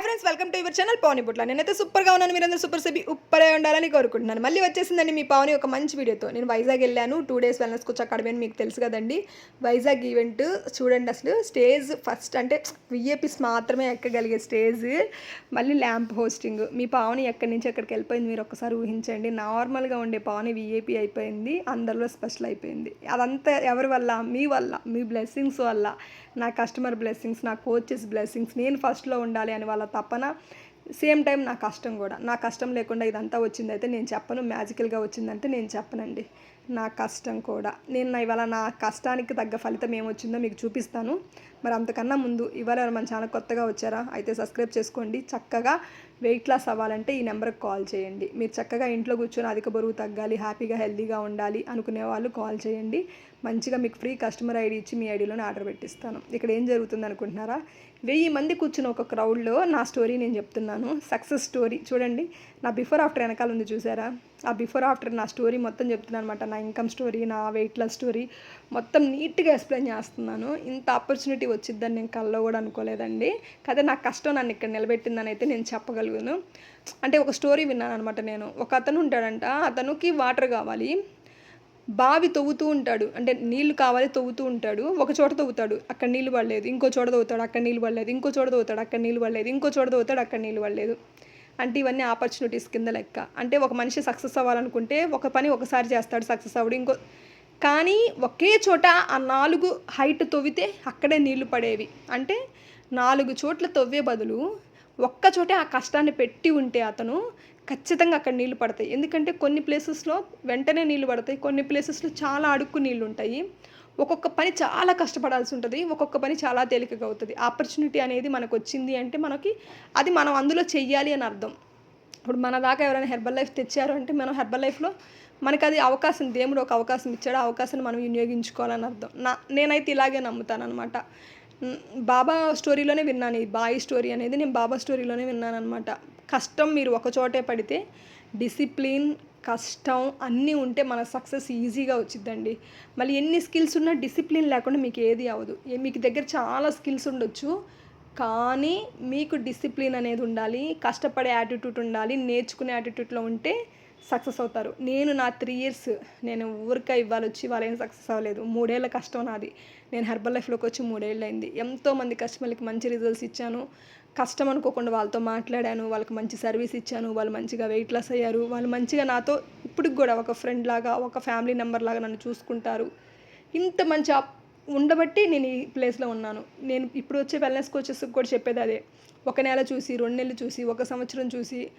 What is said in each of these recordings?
Hi friends welcome to your channel Pavani Butla నేనైతే సూపర్గా ఉన్నాను మీరందరూ సూపర్ సెబి ఉప్పరే ఉండాలని కోరుకుంటున్నాను. మళ్ళీ వచ్చేసిందండి మీ పవని ఒక మంచి వీడియోతో. నేను వైజాగ్ వెళ్ళాను టూ డేస్ వెల్నెస్ కోచ్ అక్కడ మీకు తెలుసు కదండి. వైజాగ్ ఈవెంట్ చూడండి అసలు స్టేజ్ ఫస్ట్ అంటే విఏపీస్ మాత్రమే ఎక్కగలిగే స్టేజ్ మళ్ళీ ల్యాంప్ హోస్టింగ్ మీ పావని ఎక్కడి నుంచి ఎక్కడికి వెళ్ళిపోయింది మీరు ఒకసారి ఊహించండి. నార్మల్గా ఉండే పావని విఏపీ అయిపోయింది అందరిలో స్పెషల్ అయిపోయింది. అదంతా ఎవరి వల్ల? మీ వల్ల. మీ బ్లెస్సింగ్స్ వల్ల. నా కస్టమర్ బ్లెస్సింగ్స్ నా కోచెస్ బ్లెస్సింగ్స్ నేను ఫస్ట్లో ఉండాలి అని వాళ్ళ తపన సేమ్ టైం నా కష్టం కూడా. నా కష్టం లేకుండా ఇదంతా వచ్చిందైతే నేను చెప్పను. మ్యాజికల్గా వచ్చిందంటే నేను చెప్పనండి. నా కష్టం కూడా. నేను నా ఇవాళ నా కష్టానికి తగ్గ ఫలితం ఏమొచ్చిందో మీకు చూపిస్తాను. మరి అంతకన్నా ముందు ఇవాళ ఎవరు మన ఛానల్ కొత్తగా వచ్చారా? అయితే సబ్స్క్రైబ్ చేసుకోండి. చక్కగా వెయిట్ లాస్ అవ్వాలంటే ఈ నెంబర్కి కాల్ చేయండి. మీరు చక్కగా ఇంట్లో కూర్చొని అధిక బరువు తగ్గాలి హ్యాపీగా హెల్దీగా ఉండాలి అనుకునే వాళ్ళు కాల్ చేయండి. మంచిగా మీకు ఫ్రీ కస్టమర్ ఐడి ఇచ్చి మీ ఐడిలోనే ఆర్డర్ పెట్టిస్తాను. ఇక్కడ ఏం జరుగుతుంది అనుకుంటున్నారా? వెయ్యి మంది కూర్చున్న ఒక క్రౌడ్లో నా స్టోరీ నేను చెప్తున్నాను. Success story. చూడండి నా బిఫోర్ ఆఫ్టర్ వెనకాల ఉంది చూసారా? ఆ బిఫోర్ ఆఫ్టర్ నా స్టోరీ మొత్తం చెప్తున్నాను అనమాట నా ఇన్కమ్ స్టోరీ నా వెయిట్ లాస్ స్టోరీ మొత్తం నీట్గా ఎక్స్ప్లెయిన్ చేస్తున్నాను. ఇంత ఆపర్చునిటీ వచ్చిద్దని నేను కల్లో కూడా అనుకోలేదండి. కదా నా కష్టం నన్ను ఇక్కడ నిలబెట్టిందని అయితే నేను చెప్పగలను. చెప్పగలుగును అంటే ఒక స్టోరీ విన్నాను అనమాట నేను. ఒక అతను ఉంటాడంట అతనికి వాటర్ కావాలి. బావి తవ్వుతూ ఉంటాడు. అంటే నీళ్ళు కావాలి తవ్వుతూ ఉంటాడు. ఒక చోట తవ్వుతాడు అక్కడ నీళ్ళు పడలేదు. ఇంకో చోట తవ్వుతాడు అక్కడ నీళ్ళు పడలేదు. ఇంకో చోట తవ్వుతాడు అక్కడ నీళ్ళు పడలేదు. ఇంకో చోట తవ్వుతాడు అక్కడ నీళ్ళు పడలేదు. అంటే ఇవన్నీ ఆపర్చునిటీస్ కింద లెక్క. అంటే ఒక మనిషి సక్సెస్ అవ్వాలనుకుంటే ఒక పని ఒకసారి చేస్తాడు సక్సెస్ అవ్వడు. ఇంకో కానీ ఒకే చోట ఆ నాలుగు హైట్ తవ్వితే అక్కడే నీళ్ళు పడేవి. అంటే నాలుగు చోట్ల తవ్వే బదులు ఒక్క చోటే ఆ కష్టాన్ని పెట్టి ఉంటే అతను ఖచ్చితంగా అక్కడ నీళ్ళు పడతాయి. ఎందుకంటే కొన్ని ప్లేసెస్లో వెంటనే నీళ్ళు పడతాయి. కొన్ని ప్లేసెస్లో చాలా అడుక్కు నీళ్ళు ఉంటాయి. ఒక్కొక్క పని చాలా కష్టపడాల్సి ఉంటుంది. ఒక్కొక్క పని చాలా తేలికగా అవుతుంది. ఆపర్చునిటీ అనేది మనకు వచ్చింది అంటే మనకి అది మనం అందులో చెయ్యాలి అని అర్థం. ఇప్పుడు మన దాకా ఎవరైనా హెర్బల్ లైఫ్ తెచ్చారు అంటే మనం హెర్బల్ లైఫ్లో మనకి అది అవకాశం దేవుడు ఒక అవకాశం ఇచ్చాడు. ఆ అవకాశాన్ని మనం వినియోగించుకోవాలని అర్థం. నా నేనైతే ఇలాగే నమ్ముతాను అనమాట బాబా స్టోరీలోనే విన్నాను. ఈ బాయి స్టోరీ అనేది నేను బాబా స్టోరీలోనే విన్నాను అనమాట కష్టం మీరు ఒక చోటే పడితే డిసిప్లిన్ కష్టం అన్నీ ఉంటే మన సక్సెస్ ఈజీగా వచ్చిద్దండి. మళ్ళీ ఎన్ని స్కిల్స్ ఉన్నా డిసిప్లిన్ లేకుండా మీకు ఏది అవ్వదు. ఏ- మీకు దగ్గర చాలా స్కిల్స్ ఉండొచ్చు కానీ మీకు డిసిప్లిన్ అనేది ఉండాలి కష్టపడే యాటిట్యూడ్ ఉండాలి నేర్చుకునే యాటిట్యూడ్లో ఉంటే సక్సెస్ అవుతారు. నేను నా త్రీ ఇయర్స్ నేను ఊరికే ఇవ్వాలి వచ్చి వాళ్ళు ఏం సక్సెస్ అవ్వలేదు. మూడేళ్ళ కష్టం నాది. నేను హెర్బల్ లైఫ్లోకి వచ్చి మూడేళ్ళు అయింది. ఎంతోమంది కస్టమర్లకి మంచి రిజల్ట్స్ ఇచ్చాను. కష్టం అనుకోకుండా వాళ్ళతో మాట్లాడాను. వాళ్ళకి మంచి సర్వీస్ ఇచ్చాను. వాళ్ళు మంచిగా వెయిట్ లాస్ అయ్యారు. వాళ్ళు మంచిగా నాతో ఇప్పటికి కూడా ఒక ఫ్రెండ్ లాగా ఒక ఫ్యామిలీ మెంబర్ లాగా నన్ను చూసుకుంటారు. ఇంత మంచి ఉండబట్టి నేను ఈ ప్లేస్లో ఉన్నాను. నేను ఇప్పుడు వచ్చే వెల్నెస్ కోచెస్ కూడా చెప్పేది అదే. ఒక నెల చూసి రెండు నెలలు చూసి ఒక సంవత్సరం చూసి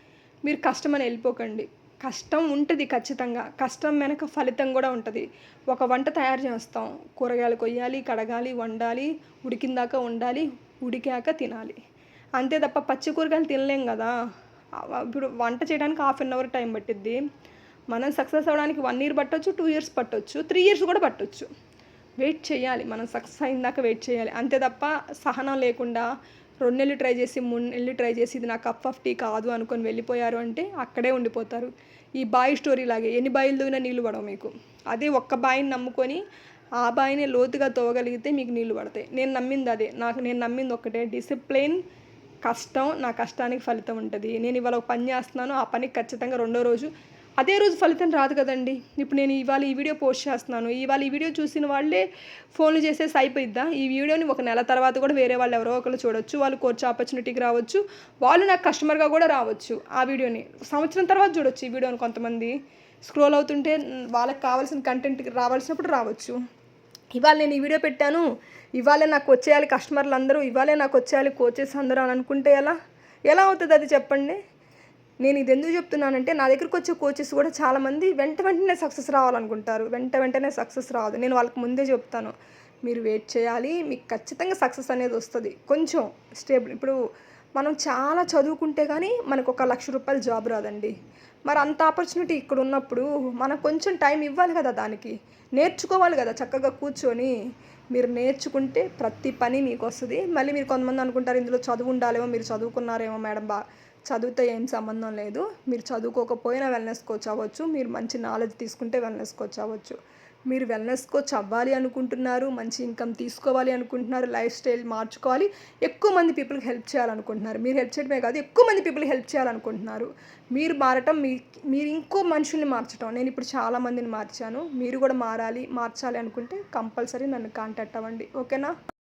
మీరు కష్టం అని వెళ్ళిపోకండి. కష్టం ఉంటుంది ఖచ్చితంగా. కష్టం వెనక ఫలితం కూడా ఉంటుంది. ఒక వంట తయారు చేస్తాం. కూరగాయలు కొయ్యాలి కడగాలి వండాలి ఉడికిందాక ఉండాలి ఉడికాక తినాలి. అంతే తప్ప పచ్చి కూరగాయలు తినలేం కదా. ఇప్పుడు వంట చేయడానికి హాఫ్ అన్ అవర్ టైం పట్టిద్ది. మనం సక్సెస్ అవ్వడానికి వన్ ఇయర్ పట్టొచ్చు టూ ఇయర్స్ పట్టొచ్చు త్రీ ఇయర్స్ కూడా పట్టొచ్చు. వెయిట్ చేయాలి. మనం సక్సెస్ అయిందాక వెయిట్ చేయాలి. అంతే తప్ప సహనం లేకుండా రెండు నెలలు ట్రై చేసి మూడు నెలలు ట్రై చేసి ఇది నా కప్ ఆఫ్ టీ కాదు అనుకొని వెళ్ళిపోయారు అంటే అక్కడే ఉండిపోతారు. ఈ బాయి స్టోరీ లాగే ఎన్ని బాయిలు తవ్వినా నీళ్ళు పడవు మీకు. అదే ఒక్క బాయిని నమ్ముకొని ఆ బాయిని లోతుగా తోగలిగితే మీకు నీళ్ళు పడతాయి. నేను నమ్మింది అదే. నాకు నేను నమ్మింది ఒక్కటే. డిసిప్లిన్ కష్టం నా కష్టానికి ఫలితం ఉంటుంది. నేను ఇవాళ ఒక పని చేస్తున్నాను. ఆ పనికి ఖచ్చితంగా రెండో రోజు అదే రోజు ఫలితం రాదు కదండి. ఇప్పుడు నేను ఇవాళ ఈ వీడియో పోస్ట్ చేస్తున్నాను. ఇవాళ ఈ వీడియో చూసిన వాళ్ళే ఫోన్లు చేసేసి అయిపోయిద్దా? ఈ వీడియోని ఒక నెల తర్వాత కూడా వేరే వాళ్ళు ఎవరో ఒకరు చూడొచ్చు. వాళ్ళు కోర్చ్ ఆపర్చునిటీకి రావచ్చు. వాళ్ళు నాకు కస్టమర్గా కూడా రావచ్చు ఆ వీడియోని. సంవత్సరం తర్వాత చూడొచ్చు ఈ వీడియోని కొంతమంది. స్క్రోల్ అవుతుంటే వాళ్ళకి కావాల్సిన కంటెంట్ రావాల్సినప్పుడు రావచ్చు. ఇవాళ నేను ఈ వీడియో పెట్టాను. ఇవాళే నాకు వచ్చేయాలి కస్టమర్లు అందరూ ఇవాళే నాకు వచ్చేయాలి కోచెస్ అందరూ అని అనుకుంటే ఎలా? ఎలా అవుతుంది అది చెప్పండి? నేను ఇది ఎందుకు చెప్తున్నానంటే నా దగ్గరకు వచ్చే కోచెస్ కూడా చాలామంది వెంట వెంటనే సక్సెస్ రావాలనుకుంటారు. వెంట వెంటనే సక్సెస్ రాదు. నేను వాళ్ళకి ముందే చెప్తాను. మీరు వెయిట్ చేయాలి. మీకు ఖచ్చితంగా సక్సెస్ అనేది వస్తుంది. కొంచెం స్టేబుల్ ఇప్పుడు మనం చాలా చదువుకుంటే కానీ మనకు ఒక లక్ష రూపాయల జాబ్ రాదండి. మరి అంత ఆపర్చునిటీ ఇక్కడ ఉన్నప్పుడు మనం కొంచెం టైం ఇవ్వాలి కదా దానికి. నేర్చుకోవాలి కదా చక్కగా కూర్చొని. మీరు నేర్చుకుంటే ప్రతి పని మీకు వస్తుంది. మళ్ళీ మీరు కొంతమంది అనుకుంటారు ఇందులో చదువు ఉండాలేమో మీరు చదువుకున్నారేమో మేడం బా చదివితే ఏం సంబంధం లేదు. మీరు చదువుకోకపోయినా వెల్నెస్ కోచ్ అవ్వచ్చు. మీరు మంచి నాలెడ్జ్ తీసుకుంటే వెల్నెస్ కోచ్ అవ్వచ్చు. మీరు వెల్నెస్ కోచ్ అవ్వాలి అనుకుంటున్నారు మంచి ఇన్కమ్ తీసుకోవాలి అనుకుంటున్నారు లైఫ్ స్టైల్ మార్చుకోవాలి. ఎక్కువ మంది పీపుల్కి హెల్ప్ చేయాలనుకుంటున్నారు. మీరు హెల్ప్ చేయడమే కాదు ఎక్కువ మంది పీపుల్ హెల్ప్ చేయాలనుకుంటున్నారు. మీరు మారటం మీ మీరు ఇంకో మనుషుల్ని మార్చటం. నేను ఇప్పుడు చాలా మందిని మార్చాను. మీరు కూడా మారాలి మార్చాలి అనుకుంటే కంపల్సరీ నన్ను కాంటాక్ట్ అవ్వండి. ఓకేనా?